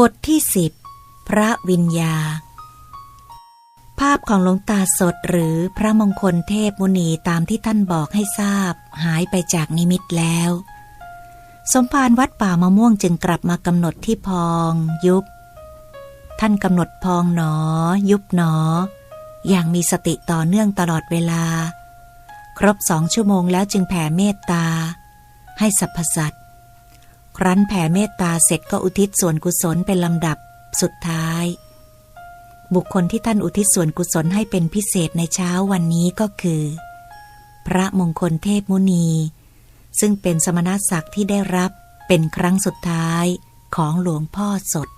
บทที่สิบพระวิญญา ภาพของหลวงตาสดหรือพระมงคลเทพมุนีตามที่ท่านบอกให้ทราบ หายไปจากนิมิตแล้ว สมภารวัดป่ามะม่วงจึงกลับมากำหนดที่พองยุบ ท่านกำหนดพองหนอ ยุบหนอ อย่างมีสติต่อเนื่องตลอดเวลา ครบสองชั่วโมงแล้วจึงแผ่เมตตา ให้สรรพสัตว ครั้นแผ่เมตตาเสร็จก็อุทิศส่วนกุศลเป็นลำดับสุดท้าย บุคคลที่ท่านอุทิศส่วนกุศลให้เป็นพิเศษในเช้าวันนี้ก็คือ พระมงคลเทพมุนี ซึ่งเป็นสมณศักดิ์ที่ได้รับเป็นครั้งสุดท้ายของหลวงพ่อสด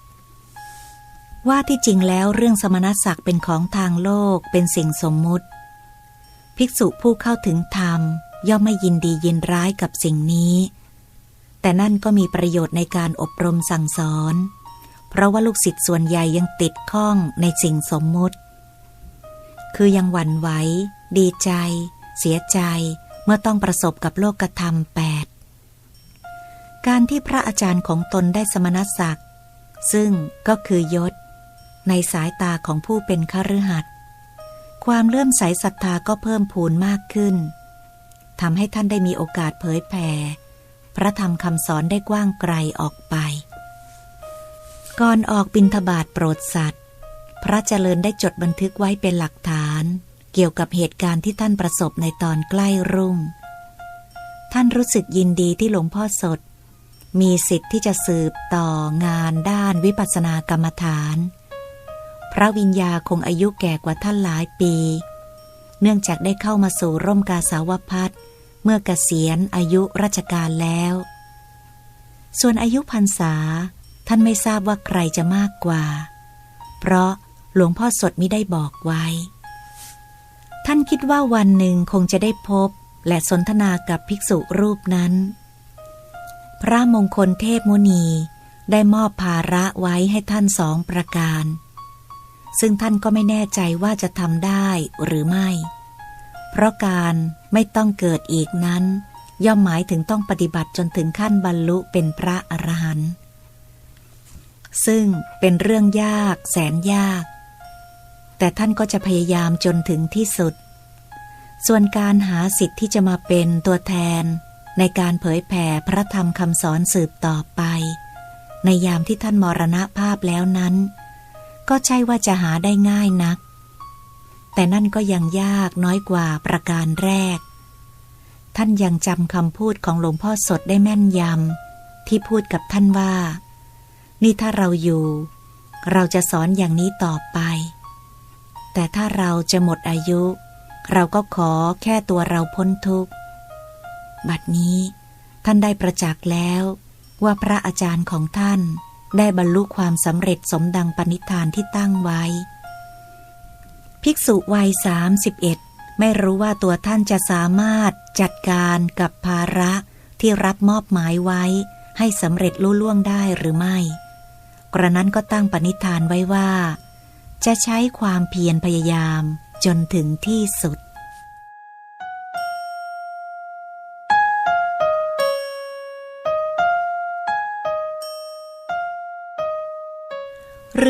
ว่าที่จริงแล้วเรื่องสมณศักดิ์เป็นของทางโลกเป็นสิ่งสมมุติ ภิกษุผู้เข้าถึงธรรมย่อมไม่ยินดียินร้ายกับสิ่งนี้ แต่นั่นก็มีประโยชน์ในการอบรมสั่งสอน เพราะว่าลูกศิษย์ส่วนใหญ่ยังติดข้องในสิ่งสมมุติ คือยังหวั่นไหว ดีใจ เสียใจ เมื่อต้องประสบกับโลกธรรมแปดการที่พระอาจารย์ของตนได้สมณศักดิ์ ซึ่งก็คือยศ ในสายตาของผู้เป็นคฤหัสถ์ความเลื่อมใสศรัทธาก็เพิ่มพูนมากขึ้นทำให้ท่านได้มีโอกาสเผยแผ่ พระธรรมคำสอนได้กว้างไกลออกไป ก่อนออกบินทบาทโปรดสัตว์ พระเจริญได้จดบันทึกไว้เป็นหลักฐาน เกี่ยวกับเหตุการณ์ที่ท่านประสบในตอนใกล้รุ่ง ท่านรู้สึกยินดีที่หลวงพ่อสด มีสิทธิ์ที่จะสืบต่องานด้านวิปัสสนากรรมฐาน พระวิญญาคงอายุแก่กว่าท่านหลายปี เนื่องจากได้เข้ามาสู่ร่มกาสาวพัฒน์ เมื่อเกษียณอายุราชการแล้ว ส่วนอายุพรรษาท่านไม่ทราบว่าใครจะมากกว่า เพราะหลวงพ่อสดมิได้บอกไว้ ท่านคิดว่าวันหนึ่งคงจะได้พบและสนทนากับภิกษุรูปนั้น พระมงคลเทพมุนีได้มอบภาระไว้ให้ท่านสองประการ ซึ่งท่านก็ไม่แน่ใจว่าจะทำได้หรือไม่ เพราะการ ไม่ต้องเกิดอีกนั้น ย่อมหมายถึงต้องปฏิบัติจนถึงขั้นบรรลุเป็นพระอรหันต์ซึ่งเป็นเรื่องยากแสนยาก แต่ท่านก็จะพยายามจนถึงที่สุด ส่วนการหาสิทธิ์ที่จะมาเป็นตัวแทน ในการเผยแผ่พระธรรมคำสอนสืบต่อไป ในยามที่ท่านมรณภาพแล้วนั้น ก็ใช่ว่าจะหาได้ง่ายนัก แต่นั่นก็ยังยากน้อยกว่าประการแรก ท่านยังจำคำพูดของหลวงพ่อสดได้แม่นยำที่พูดกับท่านว่า นี่ถ้าเราอยู่ เราจะสอนอย่างนี้ต่อไป แต่ถ้าเราจะหมดอายุ เราก็ขอแค่ตัวเราพ้นทุกข์ บัดนี้ท่านได้ประจักษ์แล้วว่าพระอาจารย์ของท่านได้บรรลุความสำเร็จสมดังปณิธานที่ตั้งไว้ ภิกษุวัยสามสิบเอ็ดไม่รู้ว่าตัวท่านจะสามารถจัดการกับภาระที่รับมอบหมายไว้ ให้สำเร็จลุล่วงได้หรือไม่ กระนั้นก็ตั้งปณิธานไว้ว่า จะใช้ความเพียรพยายามจนถึงที่สุด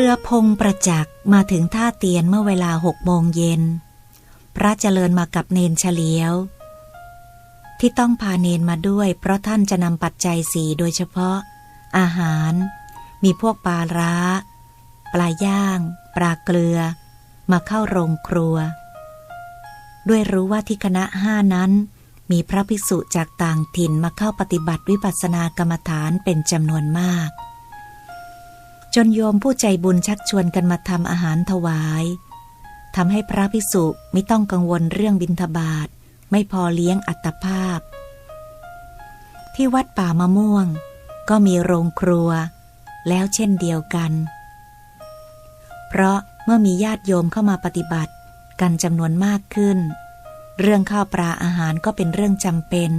รือพงประจักษ์มาถึงท่าเตียนเมื่อเวลาหกโมงเย็น พระเจริญมากับเนนเฉลียว ที่ต้องพาเนนมาด้วย เพราะท่านจะนำปัจจัยสีโดยเฉพาะ อาหาร มีพวกปลาร้า ปลาย่าง ปลาเกลือ มาเข้าโรงครัว ด้วยรู้ว่าที่คณะห้านั้นมีพระภิกษุจากต่างถิ่นมาเข้าปฏิบัติวิปัสสนากรรมฐานเป็นจำนวนมาก จนโยมผู้ใจบุญชักชวนกันมาทำอาหารถวายทำให้พระภิกษุไม่ต้องกังวลเรื่องบิณฑบาตไม่พอเลี้ยงอัตภาพ ที่วัดป่ามะม่วง ก็มีโรงครัว แล้วเช่นเดียวกัน เพราะเมื่อมีญาติโยมเข้ามาปฏิบัติกันจำนวนมากขึ้น เรื่องข้าวปลาอาหารก็เป็นเรื่องจำเป็น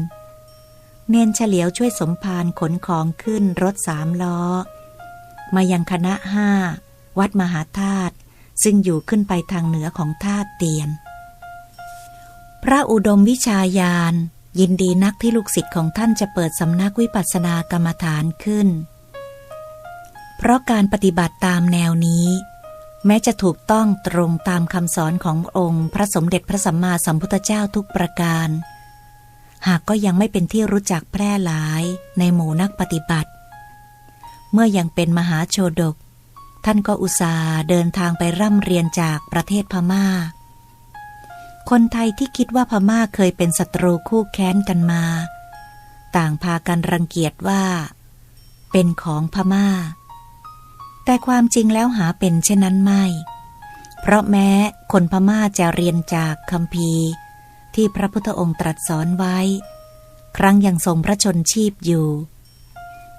เนนเฉลียวช่วยสมภารขนของขึ้นรถสามล้อ มายังคณะห้าวัดมหาธาตุซึ่งอยู่ขึ้นไปทางเหนือของธาตุเตียน พระอุดมวิชาญาณยินดีนักที่ลูกศิษย์ของท่านจะเปิดสำนักวิปัสสนากรรมฐานขึ้น เพราะการปฏิบัติตามแนวนี้ แม้จะถูกต้องตรงตามคำสอนขององค์พระสมเด็จพระสัมมาสัมพุทธเจ้าทุกประการ หากก็ยังไม่เป็นที่รู้จักแพร่หลายในหมู่นักปฏิบัติ เมื่อยังเป็นมหาโชดก ท่านก็อุตส่าห์เดินทางไปร่ำเรียนจากประเทศพมา่า คนไทยที่คิดว่าพม่าเคยเป็นศัตรูคู่แค้นกันมา ต่างพากันรังเกียจว่า เป็นของพม่า แต่ความจริงแล้วหาเป็นเช่นนั้นไม่ เพราะแม้คนพม่าจะเรียนจากคำพีที่พระพุทธองค์ตรัสสอนไว้ ครั้งยังทรงพระชนชีพอยู่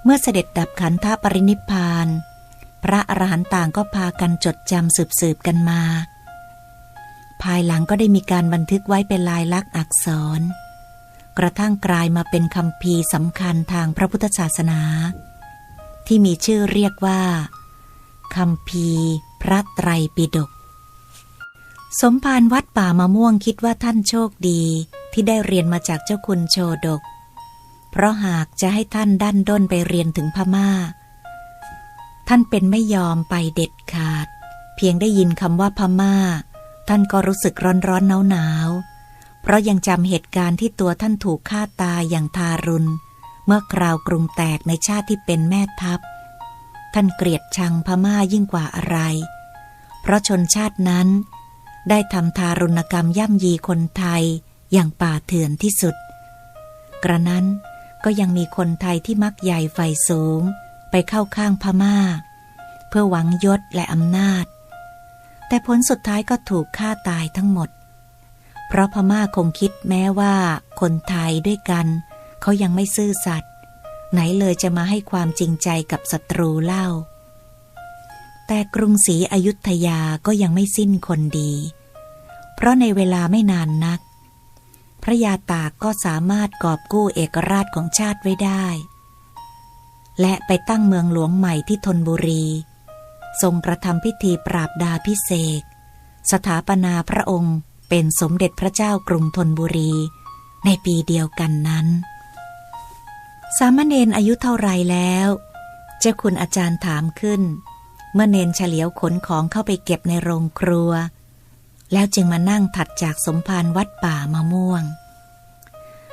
เมื่อเสด็จดับขันธปรินิพพาน พระอรหันต์ต่างก็พากันจดจำสืบๆกันมา ภายหลังก็ได้มีการบันทึกไว้เป็นลายลักษณ์อักษร กระทั่งกลายมาเป็นคำพีสำคัญทางพระพุทธศาสนา ที่มีชื่อเรียกว่าคำพีพระไตรปิฎกสมภารวัดป่ามะม่วงคิดว่าท่านโชคดีที่ได้เรียนมาจากเจ้าคุณโชดก เพราะหากจะให้ท่านดันด้นไปเรียนถึงพม่า ท่านเป็นไม่ยอมไปเด็ดขาด เพียงได้ยินคำว่าพม่า ท่านก็รู้สึกร้อนร้อนหนาวหนาวเพราะยังจำเหตุการณ์ที่ตัวท่านถูกฆ่าตายอย่างทารุณ เมื่อคราวกรุงแตกในชาติที่เป็นแม่ทัพ ท่านเกลียดชังพม่ายิ่งกว่าอะไร เพราะชนชาตินั้น ได้ทำทารุณกรรมย่ำยีคนไทยอย่างป่าเถื่อนที่สุด กระนั้น ก็ยังมีคนไทยที่มักใหญ่ไฟสูง ไปเข้าข้างพม่า เพื่อหวังยศและอำนาจ แต่ผลสุดท้ายก็ถูกฆ่าตายทั้งหมด เพราะพม่าคงคิดแม้ว่า คนไทยด้วยกัน เขายังไม่ซื่อสัตย์ไหนเลยจะมาให้ความจริงใจกับศัตรูเล่า แต่กรุงศรีอยุธยาก็ยังไม่สิ้นคนดี เพราะในเวลาไม่นานนัก พระยาตากก็สามารถกอบกู้เอกราชของชาติไว้ได้ และไปตั้งเมืองหลวงใหม่ที่ธนบุรี ทรงกระทำพิธีปราบดาพิเศษสถาปนาพระองค์เป็นสมเด็จพระเจ้ากรุงธนบุรี ในปีเดียวกันนั้น สามเณรอายุเท่าไรแล้ว เจ้าคุณอาจารย์ถามขึ้น เมื่อเนนเฉลียวขนของเข้าไปเก็บในโรงครัว แล้วจึงมานั่งถัดจากสมภารวัดป่ามะม่วง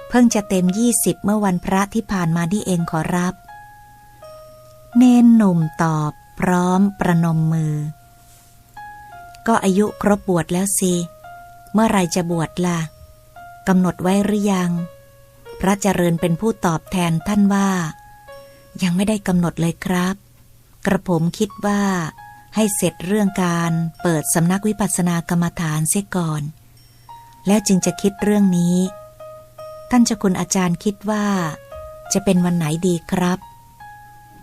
เพิ่งจะเต็มยี่สิบเมื่อวันพระที่ผ่านมาที่เองขอรับ เนนหนุ่มตอบพร้อมประนมมือ ก็อายุครบบวชแล้วสิ เมื่อไรจะบวชละ่ะกำหนดไว้หรือยัง พระเจริญเป็นผู้ตอบแทนท่านว่า ยังไม่ได้กำหนดเลยครับ กระผมคิดว่า ให้เสร็จเรื่องการเปิดสำนักวิปัสสนากรรมฐานเสียก่อน แล้วจึงจะคิดเรื่องนี้ ท่านเจ้าคุณอาจารย์คิดว่า จะเป็นวันไหนดีครับ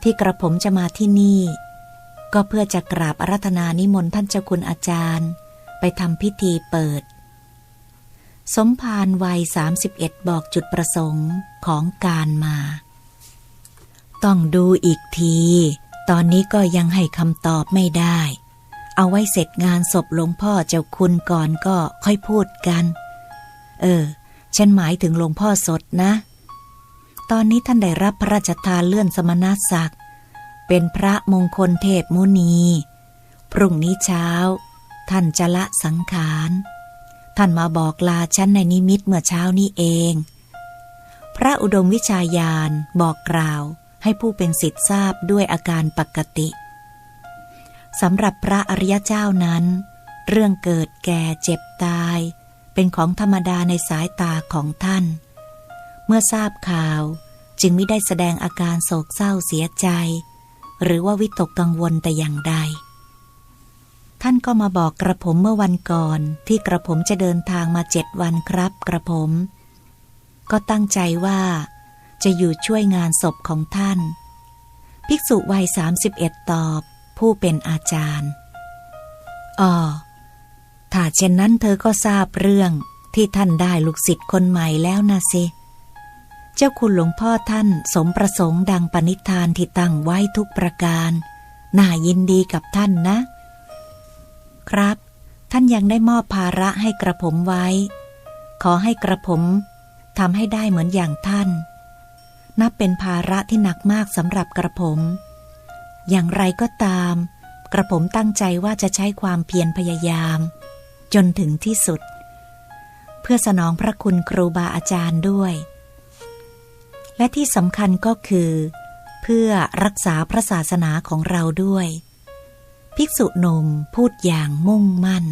ที่กระผมจะมาที่นี่ ก็เพื่อจะกราบอารัธนานิมนต์ท่านเจ้าคุณอาจารย์ ไปทำพิธีเปิด สมภารวัย 31 บอกจุดประสงค์ของการมา ต้องดูอีกที ตอนนี้ก็ยังให้คำตอบไม่ได้ เอาไว้เสร็จงานศพหลวงพ่อเจ้าคุณก่อนก็ค่อยพูดกัน เออ ฉันหมายถึงหลวงพ่อสดนะ ตอนนี้ท่านได้รับพระราชทานเลื่อนสมณศักดิ์ เป็นพระมงคลเทพมุนี พรุ่งนี้เช้า ท่านจะละสังขาร ท่านมาบอกลาฉันในนิมิตเมื่อเช้านี้เอง พระอุดมวิชายานบอกกล่าว ให้ผู้เป็นสิทธิ์ทราบด้วยอาการปกติสำหรับพระอริยเจ้านั้น เรื่องเกิดแก่เจ็บตาย เป็นของธรรมดาในสายตาของท่าน เมื่อทราบข่าวจึงไม่ได้แสดงอาการโศกเศร้าเสียใจ หรือว่าวิตกกังวลแต่อย่างใด ท่านก็มาบอกกระผมเมื่อวันก่อนที่กระผมจะเดินทางมาเจ็ดวันครับกระผม ก็ตั้งใจว่า จะอยู่ช่วยงานศพของท่าน ภิกษุวัยสามสิบเอ็ดตอบผู้เป็นอาจารย์อ๋อถ้าเช่นนั้นเธอก็ทราบเรื่องที่ท่านได้ลูกศิษย์คนใหม่แล้วนะสิ เจ้าคุณหลวงพ่อท่านสมประสงค์ดังปณิธานที่ตั้งไว้ทุกประการ น่ายินดีกับท่านนะ ครับ ท่านยังได้มอบภาระให้กระผมไว้ ขอให้กระผมทำให้ได้เหมือนอย่างท่าน นับเป็นภาระที่หนักมากสำหรับกระผม อย่างไรก็ตาม กระผมตั้งใจว่าจะใช้ความเพียรพยายาม จนถึงที่สุด เพื่อสนองพระคุณครูบาอาจารย์ด้วย และที่สำคัญก็คือ เพื่อรักษาพระศาสนาของเราด้วย ภิกษุหนุ่มพูดอย่างมุ่งมั่น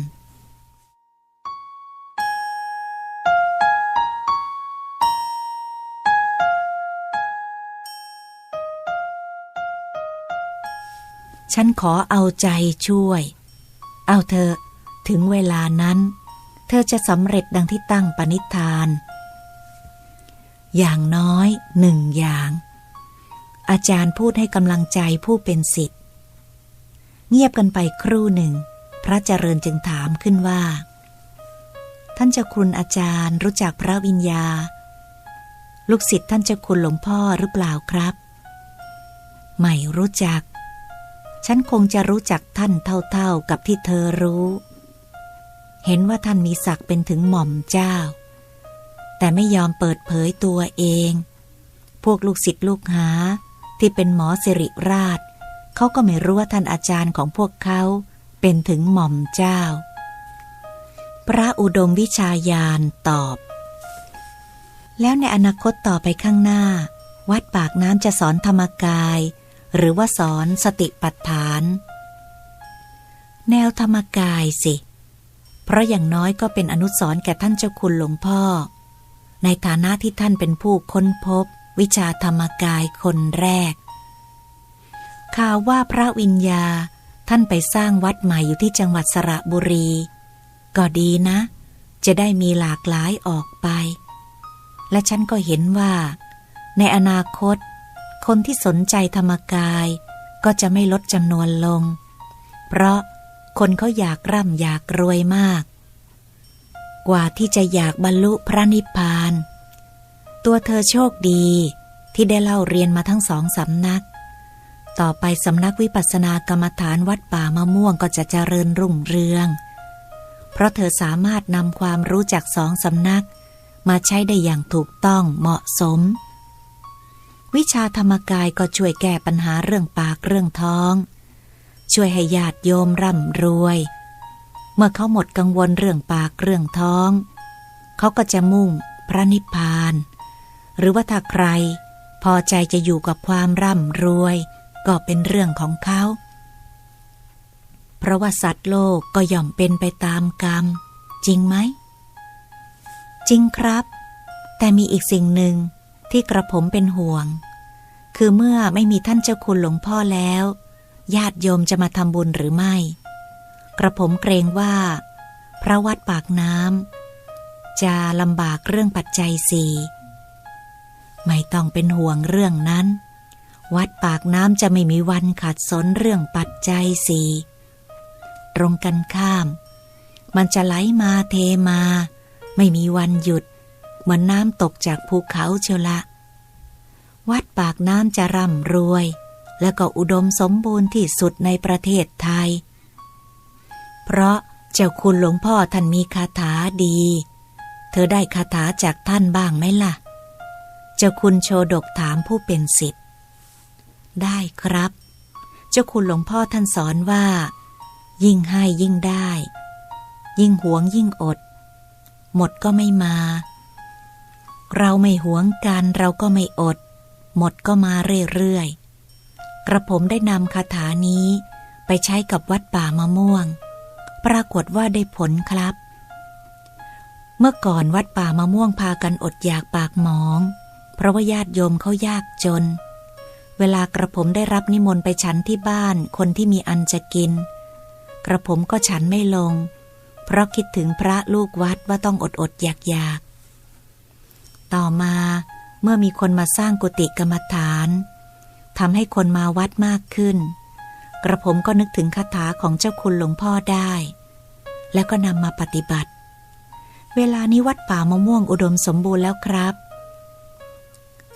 ฉันขอเอาใจช่วย เอาเธอ ถึงเวลานั้น เธอจะสำเร็จดังที่ตั้งปณิธาน อย่างน้อยหนึ่งอย่าง อาจารย์พูดให้กำลังใจผู้เป็นสิทธิ์ เงียบกันไปครู่หนึ่ง พระเจริญจึงถามขึ้นว่า ท่านเจ้าคุณอาจารย์รู้จักพระวิญญา ลูกศิษย์ท่านเจ้าคุณหลวงพ่อหรือเปล่าครับ ไม่รู้จัก ฉันคงจะรู้จักท่านเท่าๆกับที่เธอรู้ เห็นว่าท่านมีศักดิ์เป็นถึงหม่อมเจ้า แต่ไม่ยอมเปิดเผยตัวเอง พวกลูกศิษย์ลูกหาที่เป็นหมอสิริราช เขาก็ไม่รู้ว่าท่านอาจารย์ของพวกเขาเป็นถึงหม่อมเจ้า พระอุดมวิชาญาณตอบ แล้วในอนาคตต่อไปข้างหน้า วัดปากน้ำจะสอนธรรมกาย หรือว่าสอนสติปัฏฐาน แนวธรรมกายสิ เพราะอย่างน้อยก็เป็นอนุสรณ์แก่ท่านเจ้าคุณหลวงพ่อ ในฐานะที่ท่านเป็นผู้ค้นพบ วิชาธรรมกายคนแรก ข่าวว่าพระวิญญาท่านไปสร้างวัดใหม่อยู่ที่จังหวัดสระบุรี ก็ดีนะ จะได้มีหลากหลายออกไป และฉันก็เห็นว่า ในอนาคต คนที่สนใจธรรมกายก็จะไม่ลดจำนวนลง เพราะคนเขาอยากร่ำอยากรวยมาก กว่าที่จะอยากบรรลุพระนิพพาน ตัวเธอโชคดีที่ได้เล่าเรียนมาทั้งสองสำนัก ต่อไปสำนักวิปัสสนากรรมฐานวัดป่ามะม่วงก็จะเจริญรุ่งเรือง เพราะเธอสามารถนำความรู้จากสองสำนัก มาใช้ได้อย่างถูกต้องเหมาะสม วิชาธรรมกายก็ช่วยแก้ปัญหาเรื่องปากเรื่องท้อง ช่วยให้ญาติโยมร่ำรวย เมื่อเขาหมดกังวลเรื่องปากเรื่องท้อง เขาก็จะมุ่งพระนิพพาน หรือว่าถ้าใคร พอใจจะอยู่กับความร่ำรวย ก็เป็นเรื่องของเขา เพราะว่าสัตว์โลกก็ย่อมเป็นไปตามกรรม จริงไหม จริงครับ แต่มีอีกสิ่งหนึ่ง ที่กระผมเป็นห่วง คือเมื่อไม่มีท่านเจ้าคุณหลวงพ่อแล้ว ญาติโยมจะมาทำบุญหรือไม่ กระผมเกรงว่า พระวัดปากน้ำจะลำบากเรื่องปัจจัยสี่ไม่ต้องเป็นห่วงเรื่องนั้น วัดปากน้ำจะไม่มีวันขัดสนเรื่องปัจจัยสี่ตรงกันข้าม มันจะไหลมาเทมา ไม่มีวันหยุด เหมือนน้ำตกจากภูเขาเชียวละ วัดปากน้ำจะร่ำรวย และก็อุดมสมบูรณ์ที่สุดในประเทศไทย เพราะเจ้าคุณหลวงพ่อท่านมีคาถาดี เธอได้คาถาจากท่านบ้างไหมล่ะ เจ้าคุณโชดกถามผู้เป็นสิทธิ์ได้ครับ เจ้าคุณหลวงพ่อท่านสอนว่า ยิ่งให้ยิ่งได้ ยิ่งหวงยิ่งอด หมดก็ไม่มา เราไม่หวงกันเราก็ไม่อด หมดก็มาเรื่อยๆ กระผมได้นำคาถานี้ไปใช้กับวัดป่ามะม่วง ปรากฏว่าได้ผลครับ เมื่อก่อนวัดป่ามะม่วงพากันอดอยากปากหมอง เพราะว่าญาติโยมเขายากจน เวลากระผมได้รับนิมนต์ไปฉันที่บ้านคนที่มีอันจะกิน กระผมก็ฉันไม่ลง เพราะคิดถึงพระลูกวัดว่าต้องอดอดอยากอยาก ต่อมา เมื่อมีคนมาสร้างกุฏิกรรมฐานทำให้คนมาวัดมากขึ้น กระผมก็นึกถึงคาถาของเจ้าคุณหลวงพ่อได้ แล้วก็นำมาปฏิบัติ เวลานี้วัดป่ามะม่วงอุดมสมบูรณ์แล้วครับ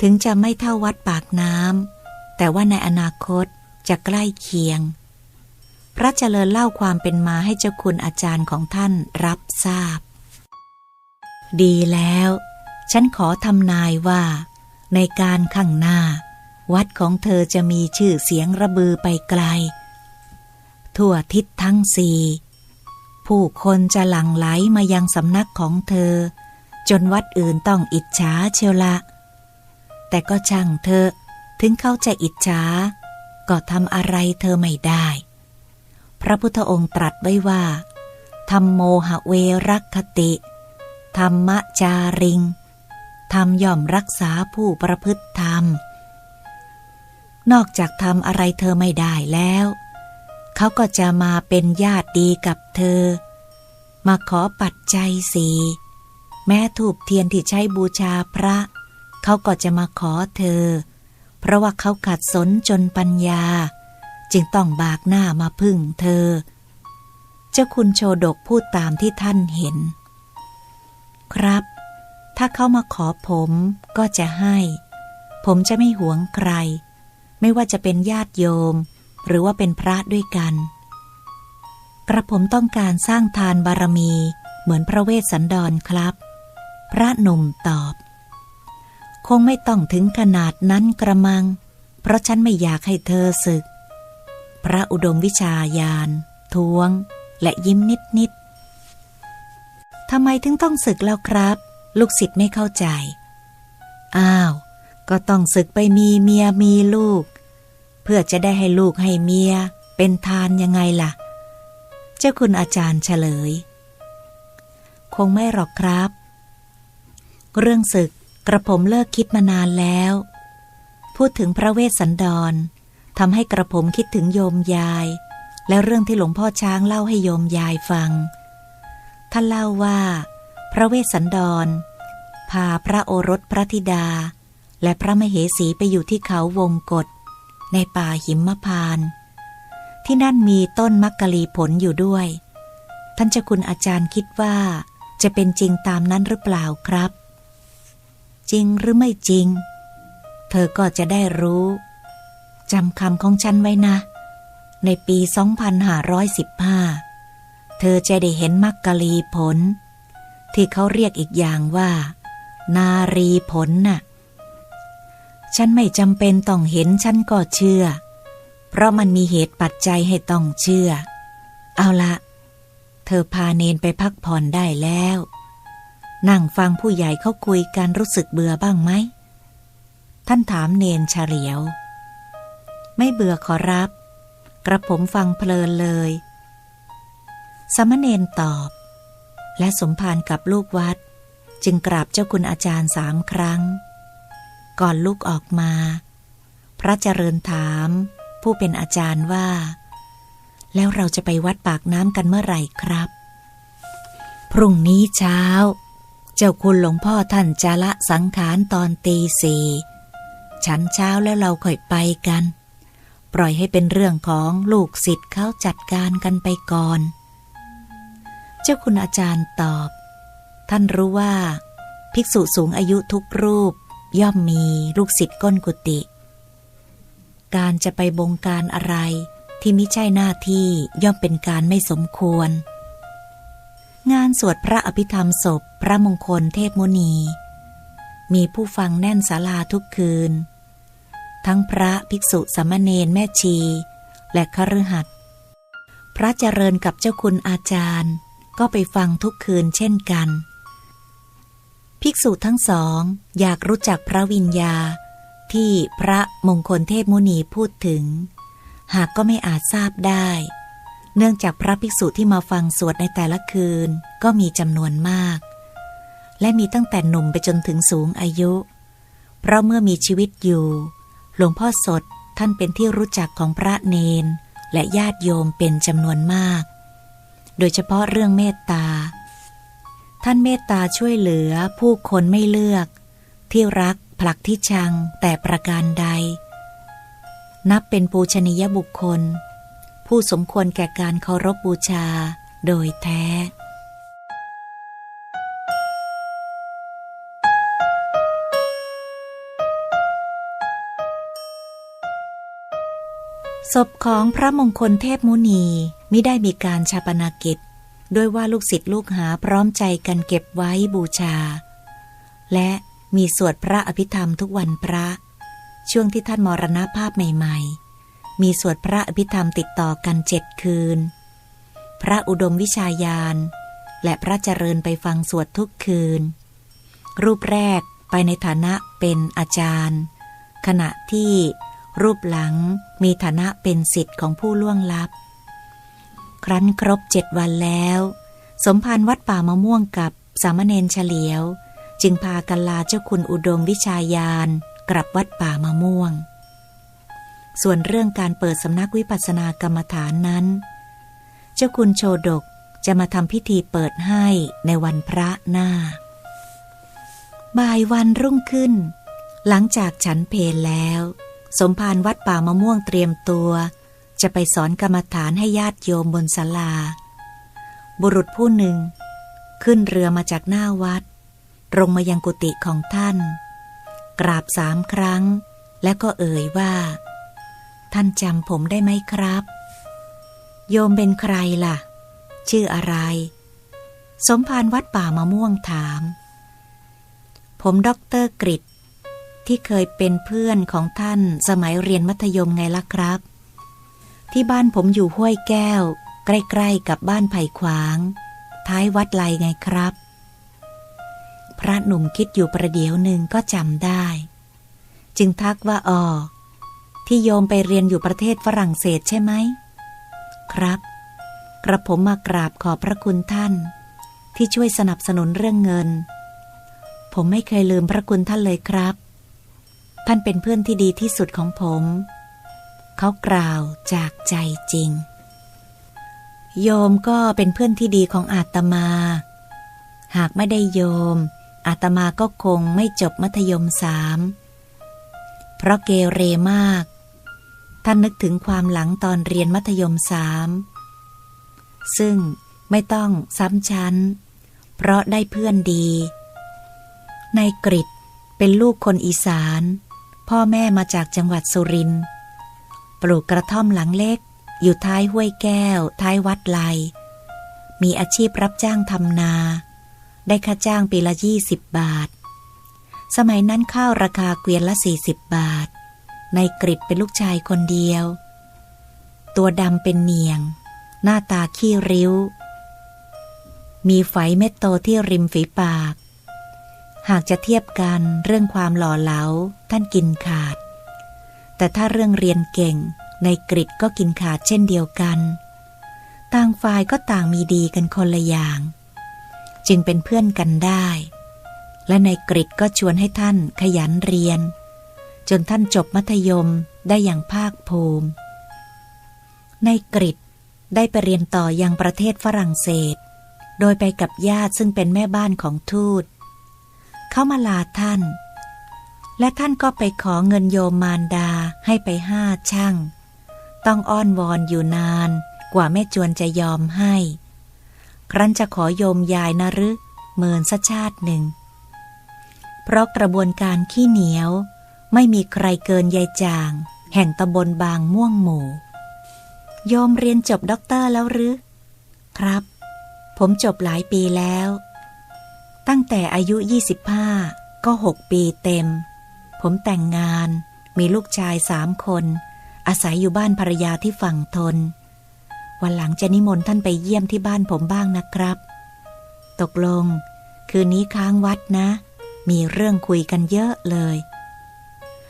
ถึงจะไม่เท่าวัดปากน้ำแต่ว่าในอนาคตจะใกล้เคียง พระเจริญเล่าความเป็นมาให้เจ้าคุณอาจารย์ของท่านรับทราบ ดีแล้ว ฉันขอทำนายว่า ในการข้างหน้า วัดของเธอจะมีชื่อเสียงระบือไปไกล ทั่วทิศทั้งสี่ผู้คนจะหลั่งไหลมายังสำนักของเธอ จนวัดอื่นต้องอิจฉาเชียวละ แต่ก็ช่างเธอ ถึงเขาจะอิจฉาก็ทำอะไรเธอไม่ได้ พระพุทธองค์ตรัสไว้ว่าธรรมโมหเวรักคติ ธรรมจาริง ธรรมย่อมรักษาผู้ประพฤติธรรม นอกจากทำอะไรเธอไม่ได้แล้ว เขาก็จะมาเป็นญาติดีกับเธอ มาขอปัจจัยสีแม้ถูกเทียนที่ใช้บูชาพระ เขาก็จะมาขอเธอ เพราะว่าเขาขัดสนจนปัญญา จึงต้องบากหน้ามาพึ่งเธอ เจ้าคุณโชดกพูดตามที่ท่านเห็น ครับ ถ้าเขามาขอผมก็จะให้ ผมจะไม่หวงใคร ไม่ว่าจะเป็นญาติโยม หรือว่าเป็นพระด้วยกัน กระผมต้องการสร้างทานบารมีเหมือนพระเวสสันดรครับ พระหนุ่มตอบ คงไม่ต้องถึงขนาดนั้นกระมัง เพราะฉันไม่อยากให้เธอศึก พระอุดมวิชาญาณท้วง และยิ้มนิดนิดทำไมถึงต้องศึกแล้วครับ ลูกศิษย์ไม่เข้าใจ อ้าว ก็ต้องศึกไปมีเมียมีลูก เพื่อจะได้ให้ลูกให้เมีย เป็นทานยังไงล่ะ เจ้าคุณอาจารย์เฉลย คงไม่หรอกครับ เรื่องศึกกระผมเลิกคิดมานานแล้ว พูดถึงพระเวสสันดรทำให้กระผมคิดถึงโยมยาย และเรื่องที่หลวงพ่อช้างเล่าให้โยมยายฟัง ท่านเล่าว่า ระเวสสันดร พาพระโอรสพระธิดา และพระมเหสีไปอยู่ที่เขาวงกฏในป่าหิมพานต์ที่นั่นมีต้นมักกะลีผลอยู่ด้วย ท่านเจ้าคุณอาจารย์คิดว่า จะเป็นจริงตามนั้นหรือเปล่าครับ จริงหรือไม่จริง เธอก็จะได้รู้จำคำของฉันไว้นะ ในปี 2515 เธอจะได้เห็นมักกะลีผล ที่เขาเรียกอีกอย่างว่า นารีผลน่ะ ฉันไม่จำเป็นต้องเห็นฉันก็เชื่อ เพราะมันมีเหตุปัจจัยให้ต้องเชื่อ เอาละ เธอพาเนนไปพักผ่อนได้แล้ว นั่งฟังผู้ใหญ่เขาคุยกันรู้สึกเบื่อบ้างไหม ท่านถามเนนเฉลียว ไม่เบื่อขอรับ กระผมฟังเพลินเลย สมณเณรตอบ และสมภารกับลูกวัด จึงกราบเจ้าคุณอาจารย์สามครั้ง ก่อนลุกออกมา พระเจริญถาม ผู้เป็นอาจารย์ว่า แล้วเราจะไปวัดปากน้ำกันเมื่อไหร่ครับ พรุ่งนี้เช้า เจ้าคุณหลวงพ่อท่านจะละสังขารตอนตีสี่ฉันเช้าแล้วเราค่อยไปกัน ปล่อยให้เป็นเรื่องของลูกศิษย์เขาจัดการกันไปก่อน จ้าคุณอาจารย์ตอบ ท่านรู้ว่า ภิกษุสูงอายุทุกรูป ย่อมมีลูกศิษย์ก้นกุฏิการจะไปบงการอะไรที่ไม่ใช่หน้าที่ย่อมเป็นการไม่สมควร งานสวดพระอภิธรรมศพพระมงคลเทพมุนี มีผู้ฟังแน่นศาลาทุกคืน ทั้งพระภิกษุสามเณรแม่ชี และคฤหัสถ์พระเจริญกับเจ้าคุณอาจารย์ ก็ไปฟังทุกคืนเช่นกัน ภิกษุทั้งสองอยากรู้จักพระวิญญา ที่พระมงคลเทพมุนีพูดถึง หากก็ไม่อาจทราบได้ เนื่องจากพระภิกษุที่มาฟังสวดในแต่ละคืนก็มีจำนวนมาก และมีตั้งแต่หนุ่มไปจนถึงสูงอายุ เพราะเมื่อมีชีวิตอยู่ หลวงพ่อสดท่านเป็นที่รู้จักของพระเนนและญาติโยมเป็นจำนวนมาก โดยเฉพาะเรื่องเมตตา ท่านเมตตาช่วยเหลือผู้คนไม่เลือก ที่รักผลักที่ชังแต่ประการใด นับเป็นปูชนียบุคคล ผู้สมควรแก่การเคารพบบูชาโดยแท้ ศพของพระมงคลเทพมุนีไมิได้มีการชาปนากิจ ด้วยว่าลูกศิษย์ลูกหาพร้อมใจกันเก็บไว้บูชา และมีสวดพระอภิธรรมทุกวันพระ ช่วงที่ท่านมรณภาพใหม่ ๆ มีสวดพระอภิธรรมติดต่อกันเจ็ดคืน พระอุดมวิชาญาณและพระเจริญไปฟังสวดทุกคืน รูปแรกไปในฐานะเป็นอาจารย์ ขณะที่ รูปหลังมีฐานะเป็นสิทธิ์ของผู้ล่วงลับ ครั้นครบเจ็ดวันแล้ว สมภารวัดป่ามะม่วงกับสามเณรเฉลียว จึงพากันลาเจ้าคุณอุดมวิชาญาณกลับวัดป่ามะม่วง ส่วนเรื่องการเปิดสำนักวิปัสสนากรรมฐานนั้น เจ้าคุณโชดกจะมาทำพิธีเปิดให้ในวันพระหน้า บ่ายวันรุ่งขึ้น หลังจากฉันเพลแล้ว สมภารวัดป่ามะม่วงเตรียมตัว จะไปสอนกรรมฐานให้ญาติโยมบนศาลา บุรุษผู้หนึ่ง ขึ้นเรือมาจากหน้าวัดตรงมายังกุฏิของท่าน กราบสามครั้ง และก็เอ่ยว่า ท่านจำผมได้ไหมครับ โยมเป็นใครล่ะ ชื่ออะไร สมภารวัดป่ามะม่วงถาม ผมด็อกเตอร์กริด ที่เคยเป็นเพื่อนของท่านสมัยเรียนมัธยมไงล่ะครับ ที่บ้านผมอยู่ห้วยแก้ว ใกล้ๆกับบ้านไผ่ขวาง ท้ายวัดไลไงครับ พระหนุ่มคิดอยู่ประเดี๋ยวหนึ่งก็จำได้ จึงทักว่าอ๋อที่โยมไปเรียนอยู่ประเทศฝรั่งเศสใช่ไหม ครับ กระผมมากราบขอบพระคุณท่าน ที่ช่วยสนับสนุนเรื่องเงิน ผมไม่เคยลืมพระคุณท่านเลยครับ ท่านเป็นเพื่อนที่ดีที่สุดของผม เขากล่าวจากใจจริง โยมก็เป็นเพื่อนที่ดีของอาตมา หากไม่ได้โยม อาตมาก็คงไม่จบมัธยมสามเพราะเกเรมาก ท่านนึกถึงความหลังตอนเรียนมัธยมสามซึ่งไม่ต้องซ้ำชั้น เพราะได้เพื่อนดีนายกริดเป็นลูกคนอีสาน พ่อแม่มาจากจังหวัดสุรินทร์ปลูกกระท่อมหลังเล็ก อยู่ท้ายห้วยแก้ว ท้ายวัดไลมีอาชีพรับจ้างทำนา ได้ค่าจ้างปีละยี่สิบบาท สมัยนั้นข้าวราคาเกวียนละสี่สิบบาท ในกริดเป็นลูกชายคนเดียว ตัวดำเป็นเนียง หน้าตาขี้ริ้ว มีไฝเม็ดโตที่ริมฝีปาก หากจะเทียบกันเรื่องความหล่อเหลาท่านกินขาด แต่ถ้าเรื่องเรียนเก่งในกริดก็กินขาดเช่นเดียวกัน ต่างฝ่ายก็ต่างมีดีกันคนละอย่าง จึงเป็นเพื่อนกันได้ และในกริดก็ชวนให้ท่านขยันเรียน จนท่านจบมัธยมได้อย่างภาคภูมิ ในกริดได้ไปเรียนต่ออยังประเทศฝรั่งเศส โดยไปกับญาติซึ่งเป็นแม่บ้านของทูต เขามาลาท่าน และท่านก็ไปขอเงินโยมมารดาให้ไปห้าช่าง ต้องอ้อนวอนอยู่นานกว่าแม่จวนจะยอมให้ ครั้นจะขอโยมยายนะหรือเมินสัชาติหนึ่ง เพราะกระบวนการขี้เหนียว ไม่มีใครเกินยายจาง แห่งตำบลบางม่วงหมู่ โยมเรียนจบด็อกเตอร์แล้วหรือ ครับ ผมจบหลายปีแล้ว ตั้งแต่อายุ 25 ก็ 6 ปีเต็ม ผมแต่งงาน มีลูกชายสามคน อาศัยอยู่บ้านภรรยาที่ฝั่งทน วันหลังจะนิมนต์ท่านไปเยี่ยมที่บ้านผมบ้างนะครับ ตกลง คืนนี้ค้างวัดนะ มีเรื่องคุยกันเยอะเลย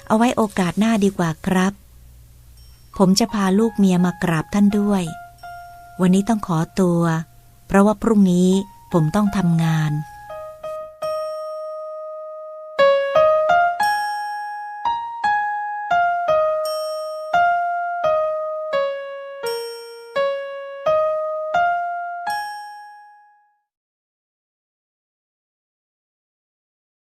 เอาไว้โอกาสหน้าดีกว่าครับ ผมจะพาลูกเมียมากราบท่านด้วย วันนี้ต้องขอตัว เพราะว่าพรุ่งนี้ผมต้องทำงาน